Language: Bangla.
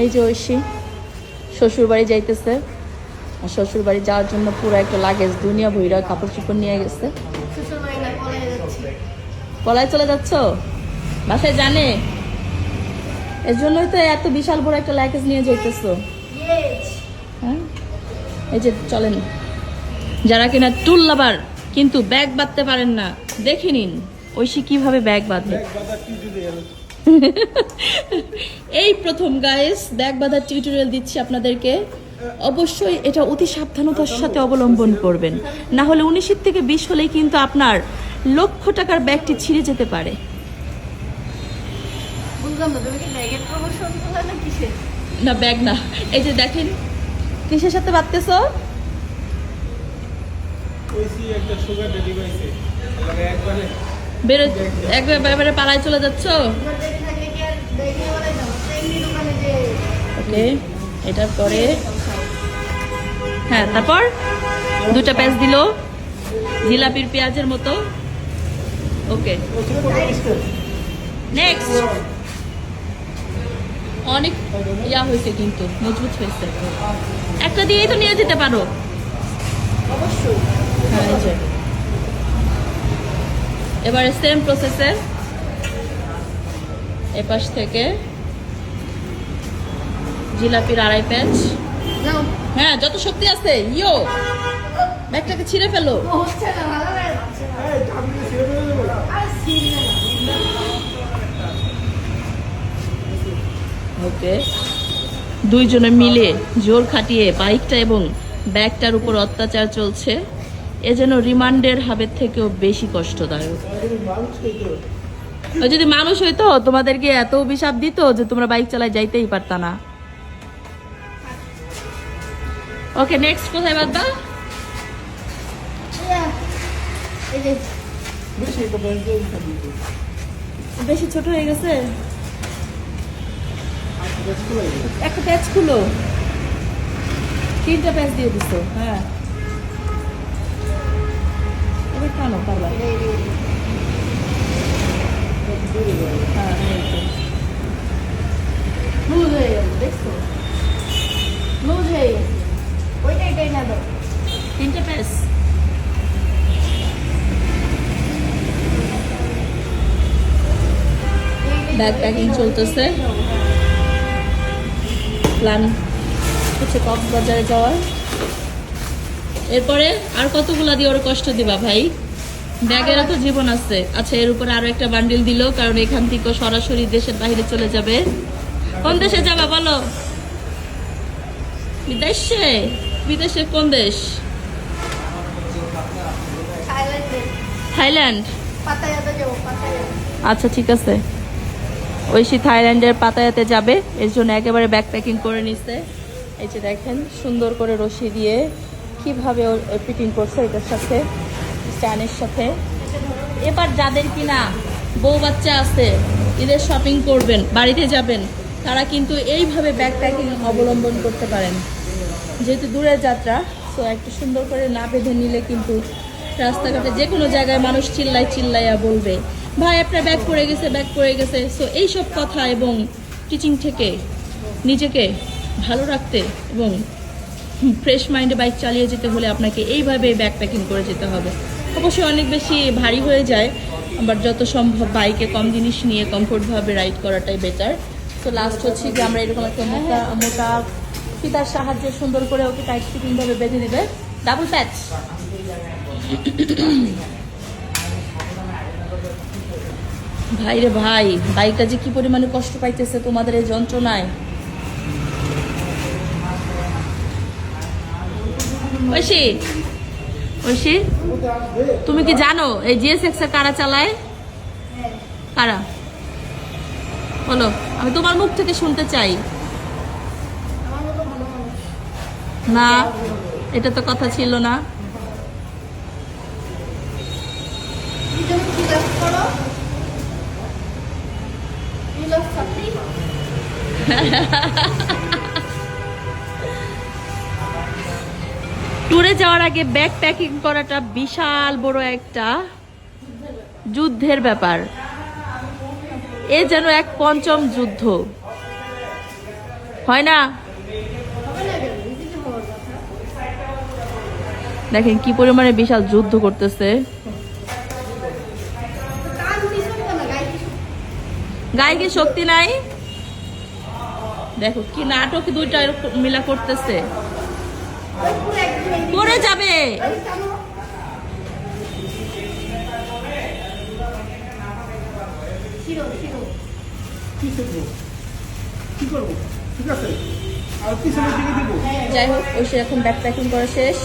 এই যে ঐশী শ্বশুর বাড়ি যাইতেছে। আর শ্বশুর বাড়ি যাওয়ার জন্য পুরো একটা লাগেজ, দুনিয়া ভৈরা কাপড় চোপড় নিয়ে গেছে। পলায় চলে যাচ্ছ? বাসায় জানে? এর জন্যই তো এত বিশাল বড় একটা লাগেজ নিয়ে যাইতেছো। হ্যাঁ? এই যে চলেন। যারা কিনা টুল লাভার, কিন্তু ব্যাগ বাঁধতে পারেন না। দেখে নিন, ঐশী কীভাবে ব্যাগ বাঁধে। এই প্রথম গাইস ব্যাগ বাঁধার টিউটোরিয়াল দিচ্ছি আপনাদেরকে। অবশ্যই এটা অতি সাবধানতার সাথে অবলম্বন করবেন। না হলে উনিশের থেকে বিশ হলেই কিন্তু আপনার লক্ষ টাকার ব্যাগটি ছিঁড়ে যেতে পারে। না ব্যাগ না। এই যে দেখেন কিসের সাথে বাঁধতেছো? একটা সুগার বেরো, একবারে পালায় চলে যাচ্ছ? ওকে এটার পরে। হ্যাঁ তারপর? দুটা পেঁয়াজ দিল, জিলাপির পেঁয়াজের মতো। ওকে নেক্সট অনেক ইয়া হয়েছে কিন্তু, মজবুত হয়েছে। একটা দিয়েই তো নিয়ে যেতে পারো। অবশ্যই হ্যাঁ। এবারে সেম প্রসেসে এপাশ থেকে জিলাপির আড়াই প্যাচ। হ্যাঁ যত শক্তি আছে ইয়ো। ব্যাগটাকে ছিঁড়ে ফেলো। ওকে। দুইজনে মিলে জোর খাটিয়ে বাইকটা এবং ব্যাগটার উপর অত্যাচার চলছে। এ যেন রিমান্ডের হাবের থেকেও বেশি কষ্টদায়ক। যদি মানুষ হইতো, তোমাদেরকে এত অভিশাপ দিত যে তোমরা বাইক চালায় যাইতেই পারতা না। ওকে নেক্সট কোথায় বাদ খাবি বেশি ছোট হয়ে গেছে? একটা প্যাচ খুলো। তিনটা প্যাচ দিয়ে দিছো হ্যাঁ। এই তো। লুজ হয়ে গেল দেখছ? লুজ হয়ে গেছে। না দাও। তিনটা প্যাচ। ব্যাগ প্যাকিং চলতেছে। প্ল্যান হচ্ছে কক্সবাজারে যাওয়ার। এরপরে আর কতগুলা দিয়ে ওর কষ্ট দিবা ভাই? ব্যাগেরও তো জীবন আছে। আচ্ছা এর উপর আরও একটা বান্ডিল দিল কারণ এখান থেকে সরাসরি দেশের বাইরে চলে যাবে। কোন দেশে যাবা বলো? বিদেশে? বিদেশে কোন দেশ? থাইল্যান্ড। আচ্ছা ঠিক আছে। ঐশী থাইল্যান্ডের পাতায়াতে যাবে এর জন্য একেবারে ব্যাগ প্যাকিং করে নিচ্ছে এই যে দেখেন সুন্দর করে রশি দিয়ে কীভাবে ফিটিং করছে এটার সাথে। স্ট্যান্ডের সাথে। এবার যাদের কিনা বউ বাচ্চা আছে ঈদের শপিং করবেন, বাড়িতে যাবেন, তারা কিন্তু এইভাবে ব্যাগ প্যাকিং অবলম্বন করতে পারেন। যেহেতু দূরের যাত্রা তো একটু সুন্দর করে না বেঁধে নিলে কিন্তু রাস্তাঘাটে যে কোনো জায়গায় মানুষ চিল্লাই চিল্লাইয়া বলবে, ভাই, আপনার ব্যাগ পড়ে গেছে ব্যাগ পড়ে গেছে। সো এইসব কথা এবং টিচিং থেকে নিজেকে ভালো রাখতে এবং ফ্রেশ মাইন্ডে বাইক চালিয়ে যেতে হলে আপনাকে এইভাবে ব্যাগ প্যাকিং করে যেতে হবে। অবশ্যই অনেক বেশি ভারী হয়ে যায়, আবার যত সম্ভব বাইকে কম জিনিস নিয়ে কমফোর্টভাবে রাইড করাটাই বেটার তো লাস্ট হচ্ছে যে আমরা এরকম একটা মোটা মোটা ফিতার সাহায্যে সুন্দর করে ওকে টাইট ফিটিংভাবে বেঁধে নেবে। ডাবল প্যাচ ভাই রে ভাই, বাইকটা যে কি পরিমাণে কষ্ট পাইতেছে তোমাদের এই যন্ত্রণায়। ঐশী ঐশী, তুমি কি জানো এই জিএসএক্স এর কারা চালায়? কারা? বলো, আমি তোমার মুখ থেকে শুনতে চাই। না, এটা তো কথা ছিল না। করো রিলাক্স যাওয়ার আগে ব্যাগ প্যাকিং করাটা বিশাল বড় একটা যুদ্ধের ব্যাপার। এ যেন এক পঞ্চম যুদ্ধ। হয় না? দেখেন কি পরিমাণে বিশাল যুদ্ধ করতেছে। গায়ে শক্তি নাই? দেখো কি নাটক দুইটা মিলা করতেছে। পড়ে যাবে। ওই টানো। শিরো শিরো। কি করব? কি করব? ঠিক আছে। আর পিছনের দিকে দিব। যাই হোক ওই সেরকম ব্যাগ প্যাকিং করা শেষ।